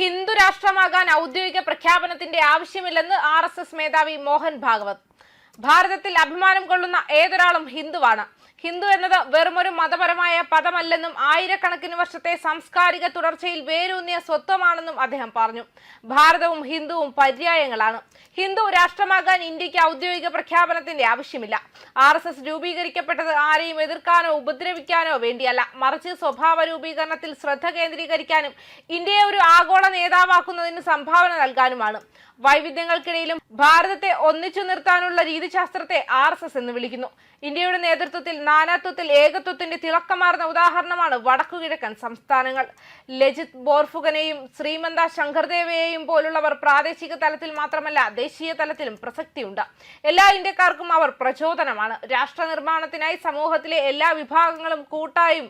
ഹിന്ദു രാഷ്ട്രമാകാൻ ഔദ്യോഗിക പ്രഖ്യാപനത്തിന്റെ ആവശ്യമില്ലെന്ന് ആർ മേധാവി മോഹൻ ഭാഗവത്. ഭാരതത്തിൽ അഭിമാനം കൊള്ളുന്ന ഏതൊരാളും ഹിന്ദുവാണ്. ഹിന്ദു എന്നത് വെറുമൊരു മതപരമായ പദമല്ലെന്നും ആയിരക്കണക്കിന് വർഷത്തെ സാംസ്കാരിക തുടർച്ചയിൽ വേരൂന്നിയ സ്വത്വമാണെന്നും അദ്ദേഹം പറഞ്ഞു. ഭാരതവും ഹിന്ദുവും പര്യായങ്ങളാണ്. ഹിന്ദു രാഷ്ട്രമാകാൻ ഇന്ത്യയ്ക്ക് ഔദ്യോഗിക പ്രഖ്യാപനത്തിന്റെ ആവശ്യമില്ല. ആർ എസ് എസ് രൂപീകരിക്കപ്പെട്ടത് ആരെയും എതിർക്കാനോ ഉപദ്രവിക്കാനോ വേണ്ടിയല്ല. മറിച്ച് സ്വഭാവ രൂപീകരണത്തിൽ ശ്രദ്ധ കേന്ദ്രീകരിക്കാനും ഇന്ത്യയെ ഒരു ആഗോള നേതാവാക്കുന്നതിന് സംഭാവന നൽകാനുമാണ്. വൈവിധ്യങ്ങൾക്കിടയിലും ഭാരതത്തെ ഒന്നിച്ചു നിർത്താനുള്ള രീതിശാസ്ത്രത്തെ ആർ എന്ന് വിളിക്കുന്നു. ഇന്ത്യയുടെ നേതൃത്വത്തിൽ നാനാത്വത്തിൽ ഏകത്വത്തിന്റെ തിളക്കമാർന്ന ഉദാഹരണമാണ് വടക്കുകിഴക്കൻ സംസ്ഥാനങ്ങൾ. ലജിത് ബോർഫുഗനെയും ശ്രീമന്ത ശങ്കർദേവയെയും പോലുള്ളവർ പ്രാദേശിക തലത്തിൽ മാത്രമല്ല ദേശീയ തലത്തിലും പ്രസക്തിയുണ്ട്. എല്ലാ ഇന്ത്യക്കാർക്കും അവർ പ്രചോദനമാണ്. രാഷ്ട്ര നിർമ്മാണത്തിനായി സമൂഹത്തിലെ എല്ലാ വിഭാഗങ്ങളും കൂട്ടായും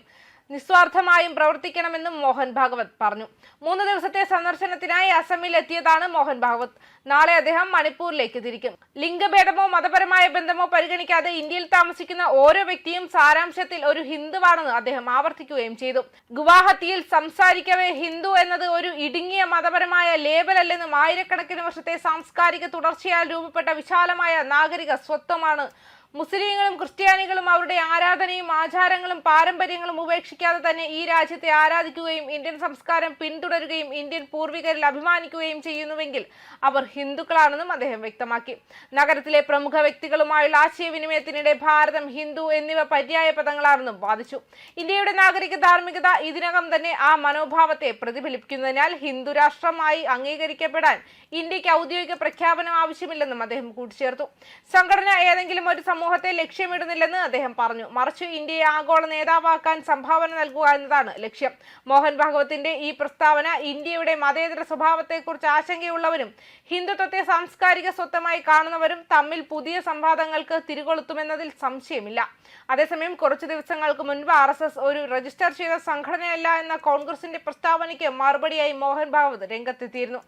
നിസ്വാർത്ഥമായും പ്രവർത്തിക്കണമെന്നും മോഹൻ ഭാഗവത് പറഞ്ഞു. മൂന്ന് ദിവസത്തെ സന്ദർശനത്തിനായി അസമിൽ എത്തിയതാണ് മോഹൻ ഭാഗവത്. നാളെ അദ്ദേഹം മണിപ്പൂരിലേക്ക് തിരിക്കും. ലിംഗഭേദമോ മതപരമായ ബന്ധമോ പരിഗണിക്കാതെ ഇന്ത്യയിൽ താമസിക്കുന്ന ഓരോ വ്യക്തിയും സാരാംശത്തിൽ ഒരു ഹിന്ദുവാണെന്ന് അദ്ദേഹം ആവർത്തിക്കുകയും ചെയ്തു. ഗുവാഹത്തിയിൽ സംസാരിക്കവേ ഹിന്ദു എന്നത് ഒരു ഇടുങ്ങിയ മതപരമായ ലേബലല്ലെന്നും ആയിരക്കണക്കിന് വർഷത്തെ സാംസ്കാരിക തുടർച്ചയാൽ രൂപപ്പെട്ട വിശാലമായ നാഗരിക സ്വത്വമാണ് മുസ്ലിങ്ങളും ക്രിസ്ത്യാനികളും അവരുടെ ആരാധനയും ആചാരങ്ങളും പാരമ്പര്യങ്ങളും ഉപേക്ഷിക്കാതെ തന്നെ ഈ രാജ്യത്തെ ആരാധിക്കുകയും ഇന്ത്യൻ സംസ്കാരം പിന്തുടരുകയും ഇന്ത്യൻ പൂർവികരിൽ അഭിമാനിക്കുകയും ചെയ്യുന്നുവെങ്കിൽ അവർ ഹിന്ദുക്കളാണെന്നും അദ്ദേഹം വ്യക്തമാക്കി. നഗരത്തിലെ പ്രമുഖ വ്യക്തികളുമായുള്ള ആശയവിനിമയത്തിനിടെ ഭാരതം ഹിന്ദു എന്നിവ പര്യായ പദങ്ങളാണെന്നും വാദിച്ചു. ഇന്ത്യയുടെ നാഗരിക ധാർമ്മികത ഇതിനകം തന്നെ ആ മനോഭാവത്തെ പ്രതിഫലിപ്പിക്കുന്നതിനാൽ ഹിന്ദു രാഷ്ട്രമായി അംഗീകരിക്കപ്പെടാൻ ഇന്ത്യയ്ക്ക് ഔദ്യോഗിക പ്രഖ്യാപനം ആവശ്യമില്ലെന്നും അദ്ദേഹം കൂട്ടിച്ചേർത്തു. സംഘടന ഏതെങ്കിലും ഒരു സമൂഹത്തെ ലക്ഷ്യമിടുന്നില്ലെന്ന് അദ്ദേഹം പറഞ്ഞു. മറിച്ച് ഇന്ത്യയെ ആഗോള നേതാവാക്കാൻ സംഭാവന നൽകുക എന്നതാണ് ലക്ഷ്യം. മോഹൻ ഭാഗവത്തിന്റെ ഈ പ്രസ്താവന ഇന്ത്യയുടെ മതേതര സ്വഭാവത്തെക്കുറിച്ച് ആശങ്കയുള്ളവരും ഹിന്ദുത്വത്തെ സാംസ്കാരിക സ്വത്തമായി കാണുന്നവരും തമ്മിൽ പുതിയ സംവാദങ്ങൾക്ക് തിരികൊളുത്തുമെന്നതിൽ സംശയമില്ല. അതേസമയം കുറച്ചു ദിവസങ്ങൾക്ക് മുൻപ് ആർ ഒരു രജിസ്റ്റർ ചെയ്ത സംഘടനയല്ല എന്ന കോൺഗ്രസിന്റെ പ്രസ്താവനയ്ക്ക് മറുപടിയായി മോഹൻ ഭാഗവത് രംഗത്തെത്തിയിരുന്നു.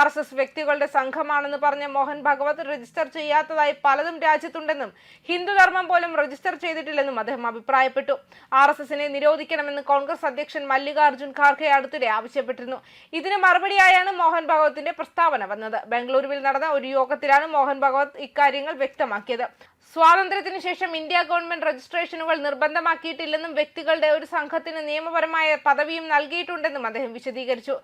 ആർ വ്യക്തികളുടെ സംഘമാണെന്ന് പറഞ്ഞ മോഹൻ ഭാഗവത് രജിസ്റ്റർ ചെയ്യാത്തതായി പലതും രാജ്യത്തുണ്ടെന്നും ഹിന്ദുധർമ്മം പോലും രജിസ്റ്റർ ചെയ്തിട്ടില്ലെന്നും അദ്ദേഹം അഭിപ്രായപ്പെട്ടു. ആർ എസ് എസിനെ നിരോധിക്കണമെന്ന് കോൺഗ്രസ് അധ്യക്ഷൻ മല്ലികാർജുൻ ഖാർഗെ അടുത്തിടെ ആവശ്യപ്പെട്ടിരുന്നു. ഇതിന് മറുപടിയായാണ് മോഹൻ ഭഗവത്തിന്റെ പ്രസ്താവന വന്നത്. ബംഗളൂരുവിൽ നടന്ന ഒരു യോഗത്തിലാണ് മോഹൻ ഭഗവത് ഇക്കാര്യങ്ങൾ വ്യക്തമാക്കിയത്. സ്വാതന്ത്ര്യത്തിന് ശേഷം ഇന്ത്യ ഗവൺമെന്റ് രജിസ്ട്രേഷനുകൾ നിർബന്ധമാക്കിയിട്ടില്ലെന്നും വ്യക്തികളുടെ ഒരു സംഘത്തിന് നിയമപരമായ പദവിയും നൽകിയിട്ടുണ്ടെന്നും അദ്ദേഹം വിശദീകരിച്ചു.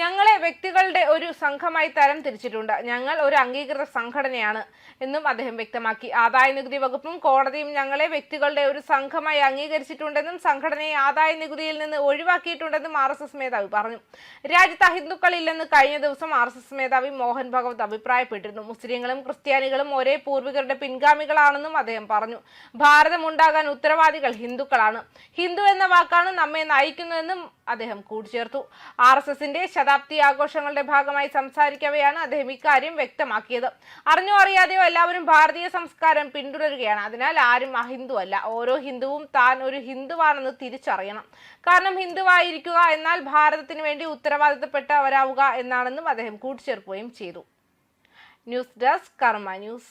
ഞങ്ങളെ വ്യക്തികളുടെ ഒരു സംഘമായി തരം തിരിച്ചിട്ടുണ്ട്. ഞങ്ങൾ ഒരു അംഗീകൃത സംഘടനയാണ് എന്നും അദ്ദേഹം വ്യക്തമാക്കി. ആദായ നികുതി വകുപ്പും കോടതിയും ഞങ്ങളെ വ്യക്തികളുടെ ഒരു സംഘമായി അംഗീകരിച്ചിട്ടുണ്ടെന്നും സംഘടനയെ ആദായ നികുതിയിൽ നിന്ന് ഒഴിവാക്കിയിട്ടുണ്ടെന്നും ആർ എസ് എസ് മേധാവി പറഞ്ഞു. രാജ്യത്ത് ഹിന്ദുക്കളില്ലെന്ന് കഴിഞ്ഞ ദിവസം ആർ എസ് എസ് മേധാവി മോഹൻ ഭഗവത് അഭിപ്രായപ്പെട്ടിരുന്നു. മുസ്ലിങ്ങളും ക്രിസ്ത്യാനികളും ഒരേ പൂർവികരുടെ പിൻഗാമികളാണെന്നും അദ്ദേഹം പറഞ്ഞു. ഭാരതം ഉണ്ടാകാൻ ഉത്തരവാദികൾ ഹിന്ദുക്കളാണ്. ഹിന്ദു എന്ന വാക്കാണ് നമ്മെ നയിക്കുന്നതെന്നും അദ്ദേഹം കൂട്ടിച്ചേർത്തു. ആർ എസ് എസിന്റെ ശതാബ്ദി ആഘോഷങ്ങളുടെ ഭാഗമായി സംസാരിക്കവെയാണ് അദ്ദേഹം ഇക്കാര്യം വ്യക്തമാക്കിയത്. അറിഞ്ഞോ അറിയാതെയോ എല്ലാവരും ഭാരതീയ സംസ്കാരം പിന്തുടരുകയാണ്. അതിനാൽ ആരും അഹിന്ദു അല്ല. ഓരോ ഹിന്ദുവും താൻ ഒരു ഹിന്ദുവാണെന്ന് തിരിച്ചറിയണം. കാരണം ഹിന്ദുവായിരിക്കുക എന്നാൽ ഭാരതത്തിന് വേണ്ടി ഉത്തരവാദിത്തപ്പെട്ടവരാവുക എന്നാണെന്നും അദ്ദേഹം കൂട്ടിച്ചേർക്കുകയും ചെയ്തു. News desk Karma news.